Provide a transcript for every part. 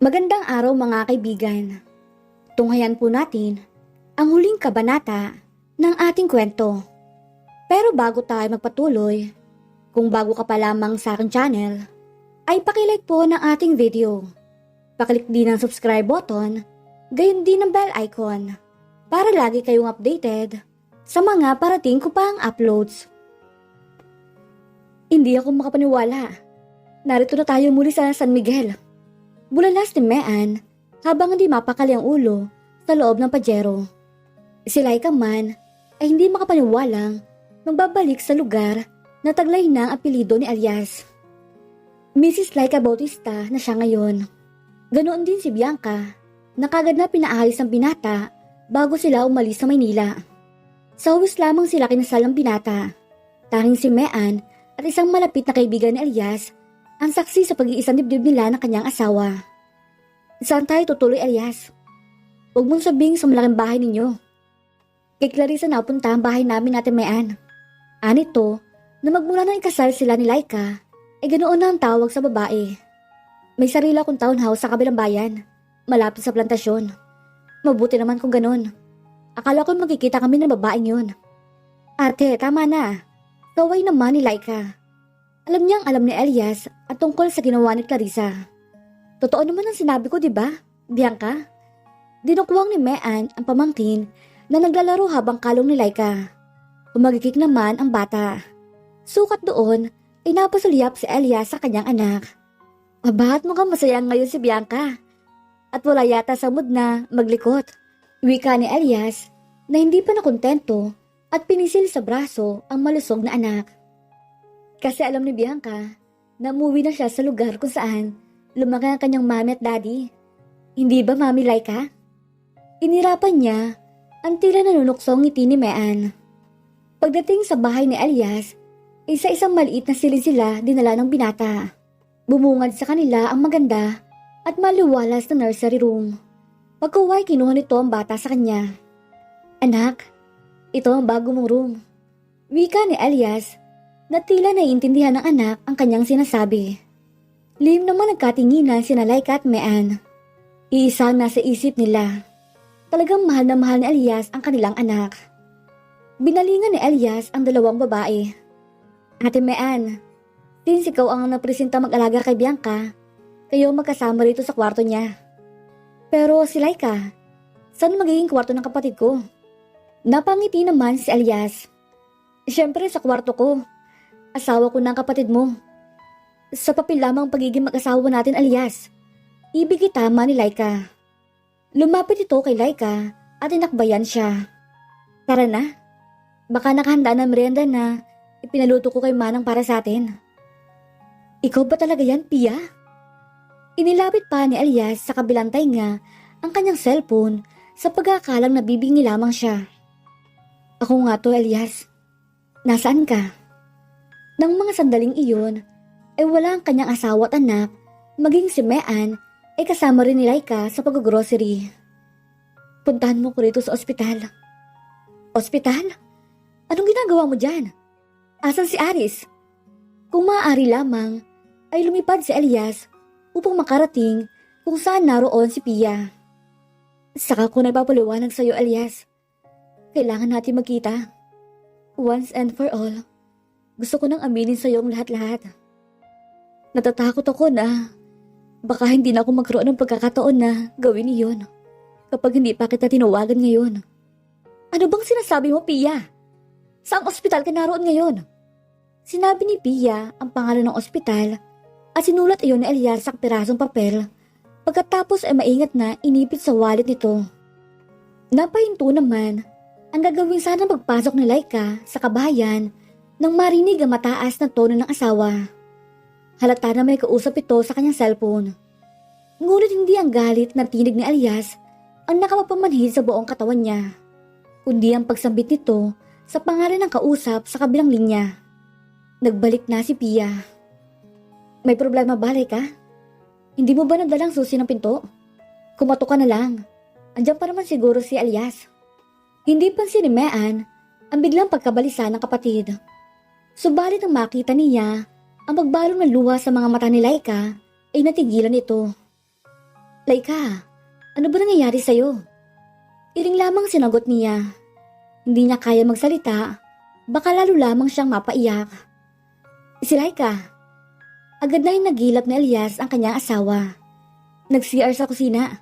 Magandang araw mga kaibigan. Tunghayan po natin ang huling kabanata ng ating kwento. Pero bago tayo magpatuloy, kung bago ka pa lamang sa aking channel, ay pakilike po ng ating video. Paklik din ang subscribe button, gayon din ang bell icon para lagi kayong updated sa mga parating ko pang uploads. Hindi ako makapaniwala. Narito na tayo muli sa San Miguel. Bulalas ni Mean habang hindi mapakali ang ulo sa loob ng pajero. Si Laika man ay hindi makapaniwalang magbabalik sa lugar na taglay na ang apelido ni Alias. Mrs. Laika Bautista na siya ngayon. Ganoon din si Bianca na kagad na pinaalis ang binata bago sila umalis sa Maynila. Sa huwis lamang sila kinasal ng binata. Tanging si Mean at isang malapit na kaibigan ni Elias ang saksi sa pag-iisang dibdib nila ng kanyang asawa. Saan tayo tutuloy, Elias? Huwag mong sabihin sa malaking bahay ninyo. Kay Clarissa na punta ang bahay namin natin mayan. Anito, na magmula nang ikasal sila ni Laika, ay ganoon na ang tawag sa babae. May sarili akong townhouse sa kabilang bayan, malapit sa plantasyon. Mabuti naman kung ganon. Akala ko magkikita kami ng babaeng yun. Ate, tama na. Kaway naman ni Laika. Alam niyang alam ni Elias at tungkol sa ginawa ni Clarissa. Totoo naman ang sinabi ko, di ba, Bianca? Dinukwang ni Mean ang pamangkin na naglalaro habang kalong ni Laika. Umagikik naman ang bata. Sukat doon ay napasulyap si Elias sa kanyang anak. Mabahat mo kang masaya ngayon si Bianca. At wala yata sa mood na maglikot. Wika ni Elias na hindi pa nakontento at pinisil sa braso ang malusog na anak. Kasi alam ni Bianca na umuwi na siya sa lugar kung saan lumaki ang kanyang mami at daddy. Hindi ba mami Laika? Inirapan niya ang tila nanunuksong ngiti ni Mean. Pagdating sa bahay ni Elias, isa-isang maliit na silid sila dinala ng binata. Bumungad sa kanila ang maganda at maluwalas na nursery room. Pagkaway kinuha nito ang bata sa kanya. Anak, ito ang bago mong room. Wika ni Elias na tila naiintindihan ng anak ang kanyang sinasabi. Lim naman nagkatinginan si Laika at Mean. Iisa ang nasa isip nila. Talagang mahal na mahal ni Elias ang kanilang anak. Binalingan ni Elias ang dalawang babae. Ate Mean, since ikaw ang napresenta mag-alaga kay Bianca, kayo magkasama rito sa kwarto niya. Pero si Laika, saan magiging kwarto ng kapatid ko? Napangiti naman si Elias. Siyempre sa kwarto ko. Asawa ko ng kapatid mo. Sa papel lamang pagiging mag-asawa natin, Elias. Ibig tama ni Laika. Lumapit ito kay Laika at inakbayan siya. Tara na. Baka nakahanda na merienda na ipinaluto ko kay Manang para sa atin. Ikaw ba talaga yan, Pia? Inilapit pa ni Elias sa kabilang tainga ang kanyang cellphone sa pagkakalang nabibingi lamang siya. Ako nga to, Elias. Nasaan ka? Nang mga sandaling iyon, ay wala ang kanyang asawa at anak, maging si Mean ay kasama rin ni Laika sa pag-grocery. Puntahan mo ko rito sa ospital. Ospital? Anong ginagawa mo dyan? Asan si Aris? Kung maaari lamang, ay lumipad si Elias upang makarating kung saan naroon si Pia. Saka ko nagpapaliwanag sa iyo, Elias. Kailangan natin magkita. Once and for all, gusto ko nang aminin sa iyo ang lahat-lahat. Natatakot ako na baka hindi na ako magkaroon ng pagkakataon na gawin iyon kapag hindi pa kita tinawagan ngayon. Ano bang sinasabi mo, Pia? Saang ospital ka naroon ngayon? Sinabi ni Pia ang pangalan ng ospital at sinulat iyon ni Elias sa pirasong papel pagkatapos ay maingat na inipit sa wallet nito. Napahinto naman ang gagawin sana pagpasok ni Laika sa kabahayan nang marinig ang mataas na tono ng asawa. Halata na may kausap ito sa kanyang cellphone. Ngunit hindi ang galit na tinig ni Elias ang nakapapamanhid sa buong katawan niya, kundi ang pagsambit nito sa pangalan ng kausap sa kabilang linya. Nagbalik na si Pia. May problema ba, ka? Hindi mo ba nadalang susi ng pinto? Kumato ka na lang. Andiyan pa naman siguro si Elias. Hindi pansin ni Mean ang biglang pagkabalisa ng kapatid. Subalit ang makita niya ang magbalong ng luha sa mga mata ni Laika ay natigilan ito. Laika, ano ba nangyayari sa'yo? Iring lamang sinagot niya. Hindi niya kaya magsalita, baka lalo lamang siyang mapaiyak. Si Laika, agad na nagilap ni Elias ang kanyang asawa. Nag-CR sa kusina.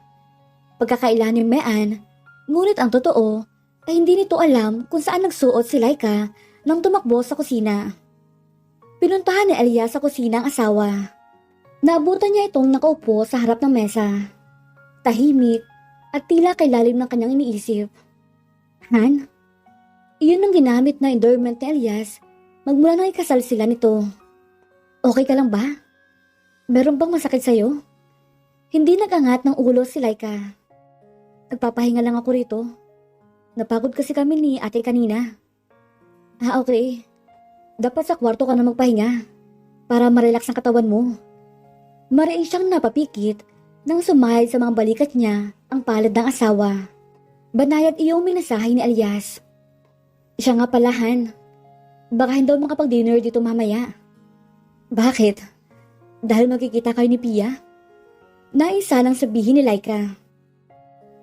Pagkakailan ni Mean, ngunit ang totoo ay hindi nito alam kung saan nagsuot si Laika nang tumakbo sa kusina. Pinuntahan ni Elias sa kusina ang asawa. Naabutan niya itong nakaupo sa harap ng mesa. Tahimik at tila kay ng kanyang iniisip. Han? Iyon ang ginamit na endowment ni Elias magmula nang ikasal sila nito. Okay ka lang ba? Meron bang masakit sa'yo? Hindi nagangat ng ulo si Laika. Nagpapahinga lang ako rito. Napagod kasi kami ni ate kanina. Ah, okay. Dapat sa kwarto ka na magpahinga para marelax ang katawan mo. Mariin siyang napapikit nang sumahid sa mga balikat niya ang palad ng asawa. Banayad iyong minasahe ni Elias. Siya nga palahan. Baka hindi daw makapag-dinner dito mamaya. Bakit? Dahil magkikita kayo ni Pia? Naisa lang sabihin ni Laika.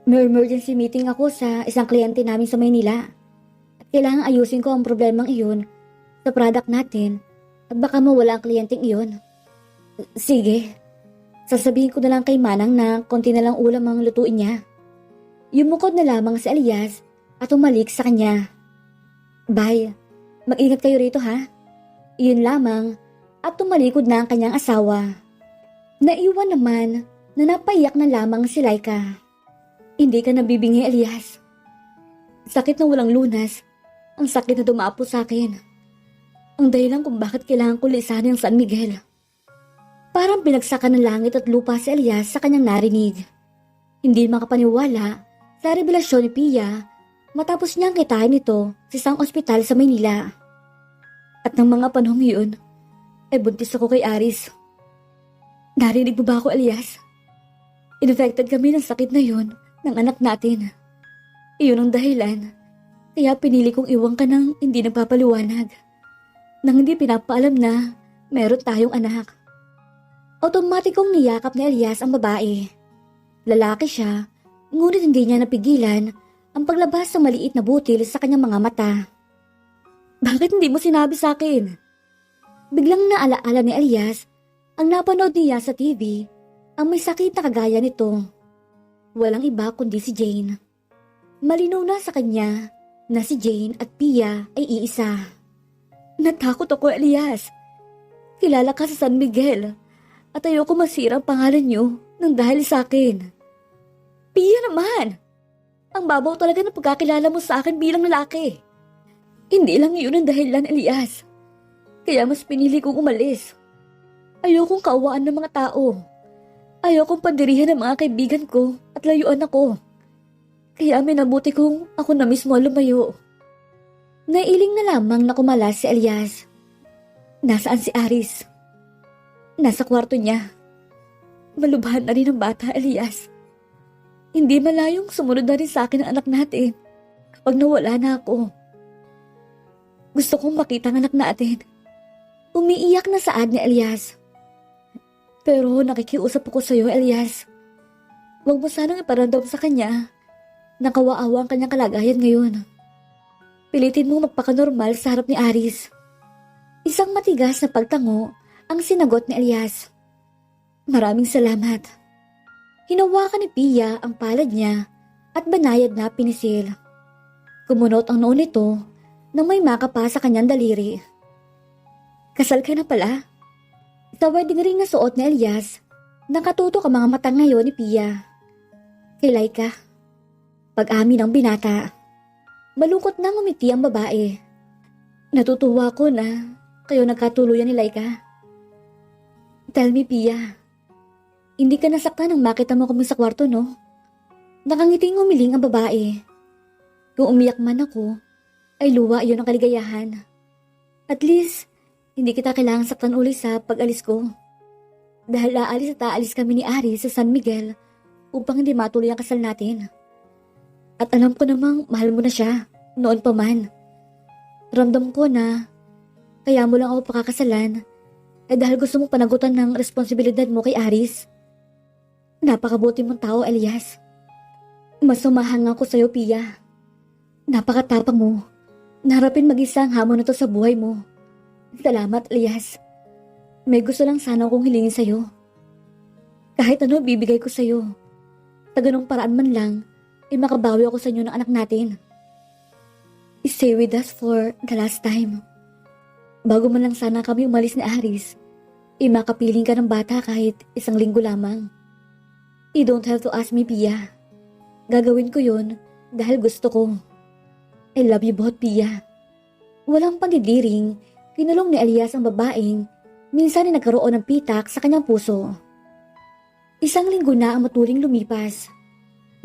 May emergency meeting ako sa isang kliyente namin sa Maynila. Kailangan ayusin ko ang problemang iyon sa product natin at baka mawala ang kliyenteng iyon. Sige. Sasabihin ko na lang kay Manang na konti na lang ulam ang lutuin niya. Yumukod na lamang si Elias at umalik sa kanya. Bye. Mag-ingat kayo rito ha. Iyon lamang at tumalikod na ang kanyang asawa. Naiwan naman na napaiyak na lamang si Laika. Hindi ka nabibingi, Elias. Sakit na walang lunas. Ang sakit na dumapo sa akin. Ang dahilan kung bakit kailangan ko lisanin ang San Miguel. Parang binagsakan ng langit at lupa si Elias sa kanyang narinig. Hindi makapaniwala sa revelasyon ni Pia matapos niyang kitain ito sa isang ospital sa Maynila. At ng mga panahong yun, ay buntis ako kay Aris. Narinig mo ba ako, Elias? Infected kami ng sakit na yun ng anak natin. Iyon ang dahilan. Kaya pinili kong iwan ka ng hindi nagpapaliwanag. Nang hindi pinapaalam na meron tayong anak. Automatikong niyakap ni Elias ang babae. Lalaki siya, ngunit hindi niya napigilan ang paglabas ng maliit na butil sa kanyang mga mata. Bakit hindi mo sinabi sa akin? Biglang naalaala ni Elias ang napanood niya sa TV ang may sakit na kagaya nito. Walang iba kundi si Jane. Malinaw na sa kanya na si Jane at Pia ay iisa. Natakot ako, Elias. Kilala ka sa San Miguel at ayoko masira ang pangalan niyo nang dahil sa akin. Pia naman! Ang babaw talaga ng pagkakilala mo sa akin bilang lalaki. Hindi lang yun ang dahilan, Elias. Kaya mas pinili kong umalis. Ayokong kaawaan ng mga tao. Ayokong pandirihan ng mga kaibigan ko at layuan ako. Kaya minabuti kong ako na mismo lumayo. Nailing na lamang na kumalas si Elias. Nasaan si Aris? Nasa kwarto niya. Malubhan na rin ang bata, Elias. Hindi malayong sumunod na rin sa akin ang anak natin kapag nawala na ako. Gusto kong makita ang anak natin. Umiiyak na saad ni Elias. Pero nakikiusap ako sa iyo, Elias. Huwag mo sanang iparamdam sa kanya na kawaawa ang kanyang kalagayan ngayon. Pilitin mo magpakanormal sa harap ni Aris. Isang matigas na pagtango ang sinagot ni Elias. Maraming salamat. Hinawakan ni Pia ang palad niya at banayad na pinisil. Kumunot ang noon nito nang may makapa sa kanyang daliri. Kasal ka na pala? Sa wedding ring na suot ni Elias, nakatutok ang mga mata ngayon ni Pia. Kilay ka. Pag-amin ng binata. Malungkot na ngumiti ang babae. Natutuwa ko na kayo nagkatuluyan ni Laika. Tell me, Pia. Hindi ka nasaktan nang makita mo kami sa kwarto, no? Nakangiting umiling ang babae. Kung umiyak man ako, ay luwa iyon ang kaligayahan. At least, hindi kita kailangan saktan uli sa pag-alis ko. Dahil aalis at aalis kami ni Ari sa San Miguel upang hindi matuloy ang kasal natin. At alam ko namang mahal mo na siya, noon pa man. Ramdam ko na kaya mo lang ako pakakasalan eh dahil gusto mong panagutan ng responsibilidad mo kay Aris. Napakabuti mong tao, Elias. Mas sumahanga ako sa'yo, Pia. Napakatapang mo. Narapin mag-isa ang hamon na to sa buhay mo. Salamat, Elias. May gusto lang sana akong hilingin sa'yo. Kahit ano bibigay ko sa'yo. Sa ganong paraan man lang, ay makabawi ako sa inyo ng anak natin. Stay with us for the last time. Bago man lang sana kami umalis ni Aris, ay makapiling ka ng bata kahit isang linggo lamang. You don't have to ask me, Pia. Gagawin ko yun dahil gusto ko. I love you both, Pia. Walang pagdidiring, kinulong ni Elias ang babaeng minsan ay nagkaroon ng pitak sa kanyang puso. Isang linggo na ang matuling lumipas.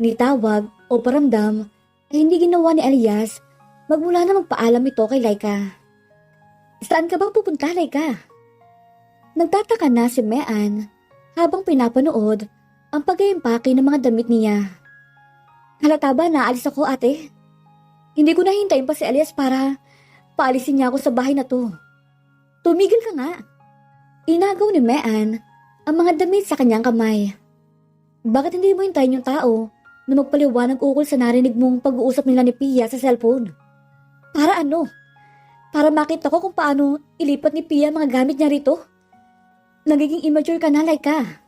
Ni tawag o paramdam ay hindi ginawa ni Elias magmula na magpaalam ito kay Laika. Saan ka bang pupunta, Laika? Nagtataka na si Mean habang pinapanood ang pag-iimpake ng mga damit niya. Halata ba na alis ako ate? Hindi ko nahintayin pa si Elias para paalisin niya ako sa bahay na to. Tumigil ka nga. Inagaw ni Mean ang mga damit sa kanyang kamay. Bakit hindi mo hintayin yung tao na magpaliwanag ukol sa narinig mong pag-uusap nila ni Pia sa cellphone? Para ano? Para makita ko kung paano ilipat ni Pia mga gamit niya rito? Nagiging immature ka na, Laika.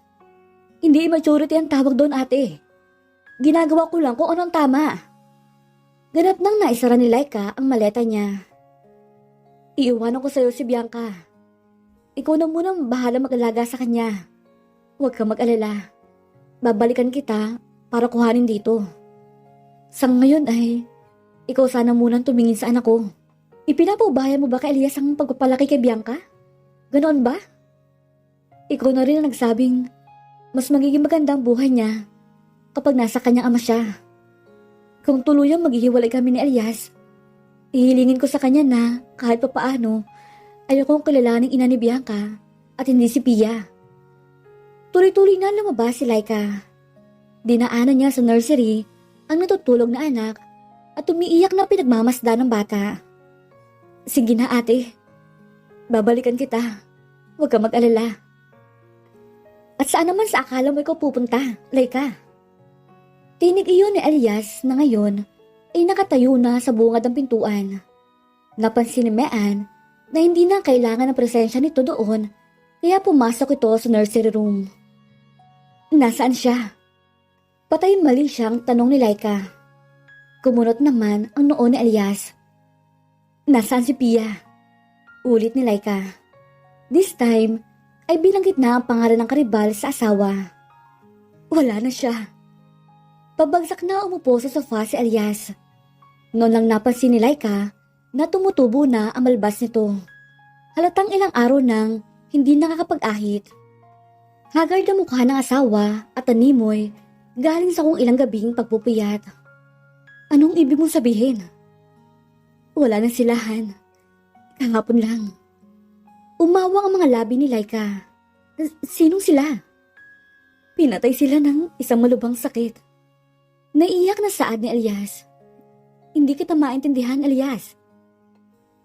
Hindi immaturity ang tawag doon, ate. Ginagawa ko lang kung anong tama. Ganap nang naisara ni Laika ang maleta niya. Iiwanan ko sa'yo si Bianca. Ikaw na muna bahala mag-alaga sa kanya. Huwag ka mag-alala. Babalikan kita para kuhanin dito. Sa ngayon ay, ikaw sana munang tumingin sa anak ko. Ipinapaubaya mo ba kay Elias ang pagpapalaki kay Bianca? Ganoon ba? Ikaw na rin ang nagsabing mas magiging maganda ang buhay niya kapag nasa kanyang ama siya. Kung tuluyang maghihiwalay kami ni Elias, ihilingin ko sa kanya na kahit pa paano, ayokong kilalaning ina ni Bianca at hindi si Pia. Tuloy-tuloy na lumabas si Laika. Dinaanan niya sa nursery ang natutulog na anak at umiiyak na pinagmamasda ng bata. Sige na ate, babalikan kita. Huwag ka mag-alala. At saan naman sa akala mo ikaw pupunta, Laika? Tinig iyon ni Elias na ngayon ay nakatayo na sa bungad ng pintuan. Napansin ni Mean na hindi na kailangan ng presensya nito doon kaya pumasok ito sa nursery room. Nasaan siya? Patay mali siyang tanong ni Laika. Kumunot naman ang noo ni Elias. Nasaan si Pia? Ulit ni Laika. This time, ay bilanggit na ang pangalan ng karibal sa asawa. Wala na siya. Pabagsak na umupo sa sofa si Elias. Noon lang napansin ni Laika na tumutubo na ang malbas nito. Halatang ilang araw nang hindi nakakapag-ahit. Haggard ang mukha ng asawa at animoy galing sa kung ilang gabing pagpupuyat. Anong ibig mong sabihin? Wala na silahan. Kahapon lang. Umawang ang mga labi ni Laika. Sinong sila? Pinatay sila ng isang malubhang sakit. Naiiyak na saad ni Elias. Hindi kita maintindihan, Elias.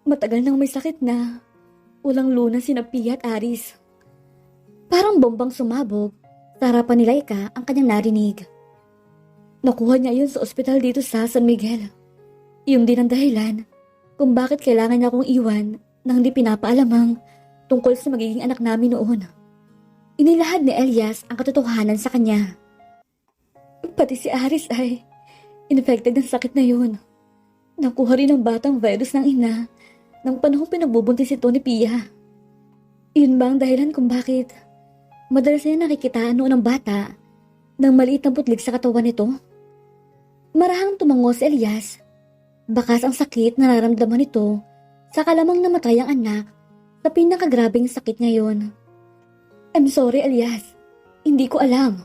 Matagal nang may sakit na walang luna si Pia at Aris. Parang bombang sumabog sa harapan ni Laika ang kanyang narinig. Nakuha niya yun sa ospital dito sa San Miguel. Yung din ang dahilan kung bakit kailangan niya akong iwan nang hindi pinapaalamang tungkol sa magiging anak namin noon. Inilahad ni Elias ang katotohanan sa kanya. Pati si Aris ay infected ng sakit na yun. Nakuha rin ng batang virus ng ina ng panahong pinagbubuntis ito ni Pia. Yun ba ang dahilan kung bakit madalas niya nakikita noon ng bata ng maliit na putlig sa katawan nito? Marahang tumango si Elias. Bakas ang sakit na nararamdaman nito sa kalamang namatay ang anak sa pinakagrabing sakit ngayon. I'm sorry, Elias. Hindi ko alam.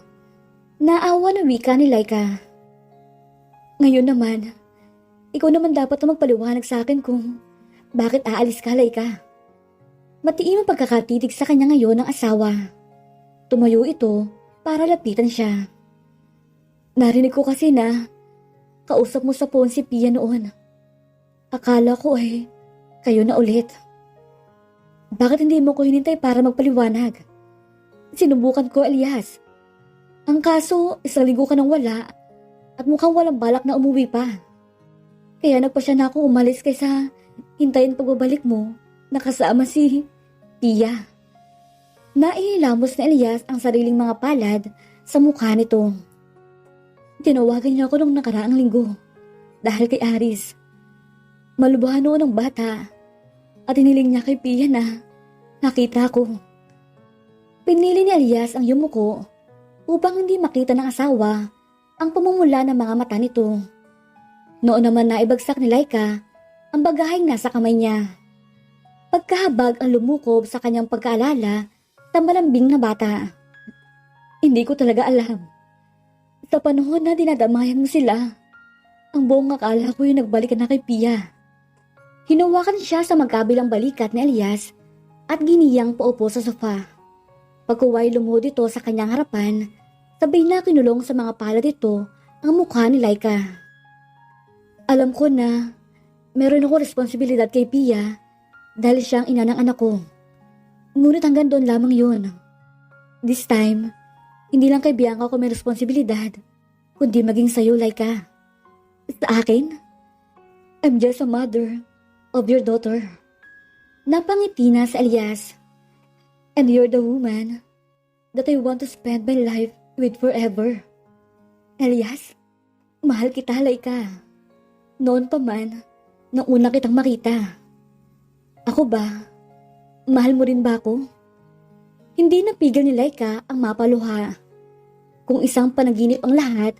Naawa na wika ni Laika. Ngayon naman, ikaw naman dapat na magpaliwanag sa akin kung bakit aalis ka, Laika. Matiim ang pagkakatitig sa kanya ngayon ng asawa. Tumayo ito para lapitan siya. Narinig ko kasi na kausap mo sa phone si Pia noon. Akala ko eh, kayo na ulit. Bakit hindi mo ko hinintay para magpaliwanag? Sinubukan ko, Elias. Ang kaso, isang ka nang wala at mukhang walang balak na umuwi pa. Kaya nagpasya na akong umalis kaysa hintayin pagbabalik mo nakasama si Tia. Naihilamos ni Elias ang sariling mga palad sa mukha nito. Tinawagan niya ako nung nakaraang linggo dahil kay Aris. Malubuhan noon ng bata at iniling niya kay Pia na nakita ko. Pinili ni Elias ang yumuko upang hindi makita ng asawa ang pamumula ng mga mata nito. Noon naman na ibagsak ni Laika ang bagaheng nasa kamay niya. Pagkahabag ang lumukob sa kanyang pagkaalala sa malambing na bata. Hindi ko talaga alam. Sa panahon na dinadamayan mo sila, ang buong akala ko yung nagbalik na kay Pia. Hinawakan siya sa magkabilang balikat ni Elias at giniyang paupo sa sofa. Pagkuway lumuhod ito sa kanyang harapan, sabay na kinulong sa mga palad ito ang mukha ni Laika. Alam ko na meron ako responsibilidad kay Pia dahil siya ang ina ng anak ko. Ngunit hanggang doon lamang yun. This time, hindi lang kay Bianca ako may responsibilidad, kundi maging sa'yo, Laika. Sa akin, I'm just a mother of your daughter. Napangiti na sa Elias. And you're the woman that I want to spend my life with forever. Elias, mahal kita, Laika. Noon pa man, nang una kitang makita. Ako ba? Mahal mo rin ba ako? Hindi napigil ni Laika ang mapaluha. Kung isang panaginip ang lahat,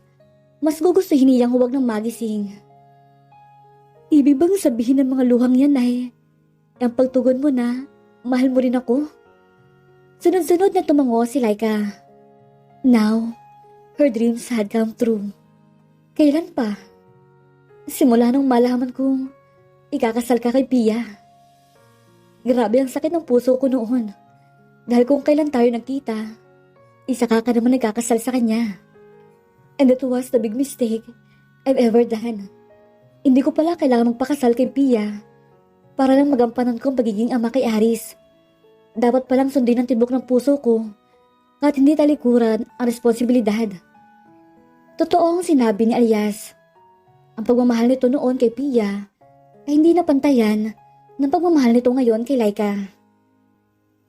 mas gugustuhin niyang huwag ng magising. Ibig bang sabihin ng mga luhang yan ay, ang pagtugon mo na, mahal mo rin ako? Sunod-sunod na tumango si Laika. Now, her dreams had come true. Kailan pa? Simula nung malaman kong ikakasal ka kay Pia. Grabe ang sakit ng puso ko noon. Dahil kung kailan tayo nagkita, isa ka ka naman nagkakasal sa kanya. And that was the big mistake I've ever done. Hindi ko pala kailangan magpakasal kay Pia para lang magampanan ko ang pagiging ama kay Aris. Dapat palang sundin ang tibok ng puso ko at hindi talikuran ang responsibilidad. Totoo ang sinabi ni Alias. Ang pagmamahal nito noon kay Pia ay hindi napantayan ng pagmamahal nito ngayon kay Laika.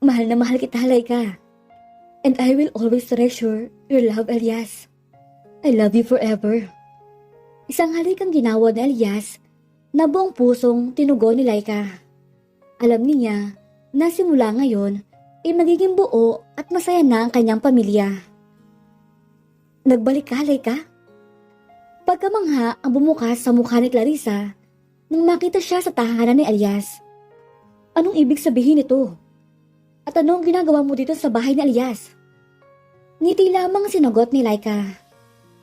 Mahal na mahal kita, Laika. And I will always treasure your love, Elias. I love you forever. Isang halik ang ginawa ni Elias na buong pusong tinugon ni Laika. Alam niya na simula ngayon ay magiging buo at masaya na ang kanyang pamilya. Nagbalik ka, Laika? Pagkamangha ang bumukas sa mukha ni Clarissa nang makita siya sa tahanan ni Elias. Anong ibig sabihin nito? At ano ginagawa mo dito sa bahay ni Elias? Ngiti lamang sinagot ni Laika.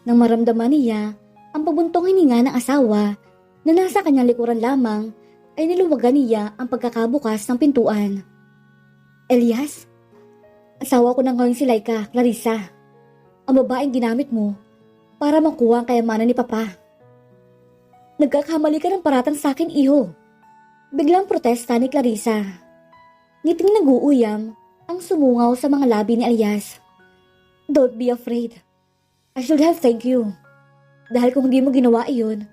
Nang maramdaman niya ang pabuntong hininga ng asawa na nasa kanyang likuran lamang ay niluwagan niya ang pagkakabukas ng pintuan. Elias, asawa ko na ngayon si Laika, Clarissa. Ang babaeng ginamit mo para makuha ang kayamanan ni Papa. Nagkakamali ka ng paratang sa akin, iho. Biglang protesta ni Clarissa. Ngiting nag-uuyam ang sumungaw sa mga labi ni Elias. Don't be afraid. I should have thank you. Dahil kung hindi mo ginawa iyon,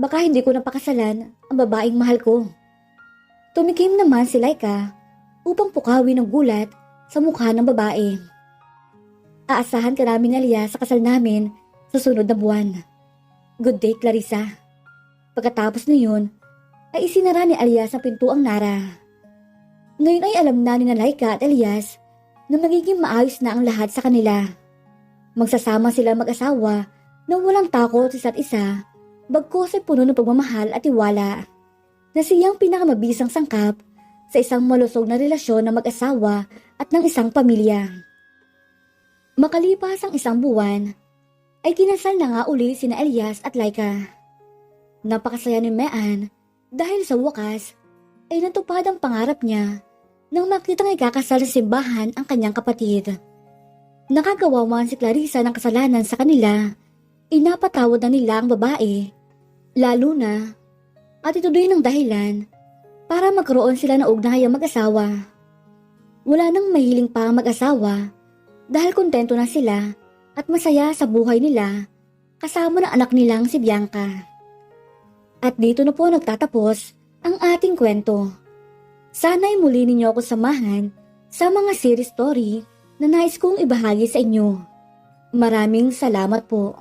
baka hindi ko napakasalan ang babaeng mahal ko. Tumikim naman si Laika upang pukawin ng gulat sa mukha ng babae. Aasahan ka namin ni Elias sa kasal namin sa sunod na buwan. Good day, Clarissa. Pagkatapos na yun, ay isinara ni Elias ang pintuang Nara. Ngayon ay alam na ni na Laika at Elias na magiging maayos na ang lahat sa kanila. Magsasama sila mag-asawa nang walang takot sa isa't isa, bagkos ay puno ng pagmamahal at tiwala, na siyang pinakamabisang sangkap sa isang malusog na relasyon ng mag-asawa at ng isang pamilya. Makalipas ang isang buwan, ay kinasal na nga uli sina Elias at Laika. Napakasaya ni Mean dahil sa wakas ay natupad ang pangarap niya nang makitang ikakasal sa simbahan ang kanyang kapatid. Nakagawa man si Clarissa ng kasalanan sa kanila, inapatawad na nila ang babae, lalo na at ito din ang dahilan para magkaroon sila ng ugnayang mag-asawa. Wala nang mahiling pa ang mag-asawa dahil kontento na sila at masaya sa buhay nila kasama ng anak nilang si Bianca. At dito na po nagtatapos ang ating kwento. Sana'y muli ninyo ako samahan sa mga series story na nais kong ibahagi sa inyo. Maraming salamat po.